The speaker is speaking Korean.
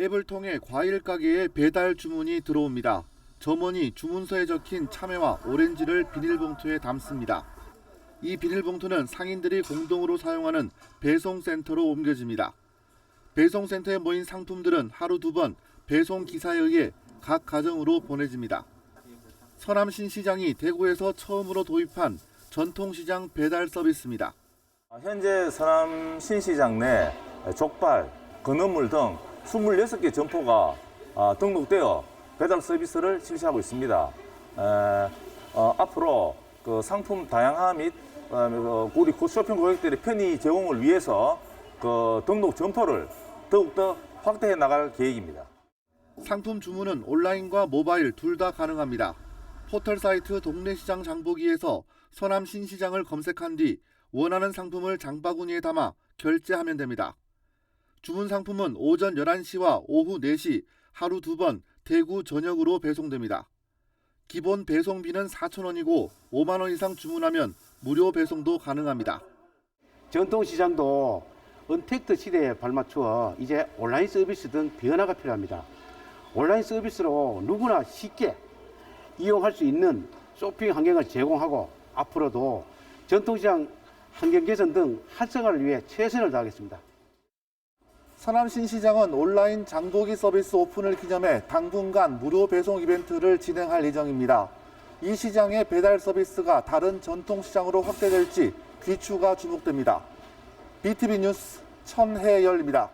앱을 통해 과일 가게에 배달 주문이 들어옵니다. 점원이 주문서에 적힌 참외와 오렌지를 비닐봉투에 담습니다. 이 비닐봉투는 상인들이 공동으로 사용하는 배송센터로 옮겨집니다. 배송센터에 모인 상품들은 하루 두 번 배송 기사에 의해 각 가정으로 보내집니다. 서남신 시장이 대구에서 처음으로 도입한 전통시장 배달 서비스입니다. 현재 서남 신 시장 내 족발, 건어물 등 26개 점포가 아, 등록되어 배달 서비스를 실시하고 있습니다. 에, 어, 앞으로 그 상품 다양화 및 그다음에 그 우리 쇼핑 고객들의 편의 제공을 위해서 그 등록 점포를 더욱더 확대해 나갈 계획입니다. 상품 주문은 온라인과 모바일 둘 다 가능합니다. 포털 사이트 동네 시장 장보기에서 서남 신시장을 검색한 뒤 원하는 상품을 장바구니에 담아 결제하면 됩니다. 주문 상품은 오전 11시와 오후 4시 하루 두 번 대구 전역으로 배송됩니다. 기본 배송비는 4,000원이고 5만 원 이상 주문하면 무료 배송도 가능합니다. 전통시장도 언택트 시대에 발맞추어 이제 온라인 서비스 등 변화가 필요합니다. 온라인 서비스로 누구나 쉽게 이용할 수 있는 쇼핑 환경을 제공하고 앞으로도 전통시장 환경 개선 등 활성화를 위해 최선을 다하겠습니다. 서남 신시장은 온라인 장보기 서비스 오픈을 기념해 당분간 무료 배송 이벤트를 진행할 예정입니다. 이 시장의 배달 서비스가 다른 전통시장으로 확대될지 귀추가 주목됩니다. BTV 뉴스 천혜열입니다.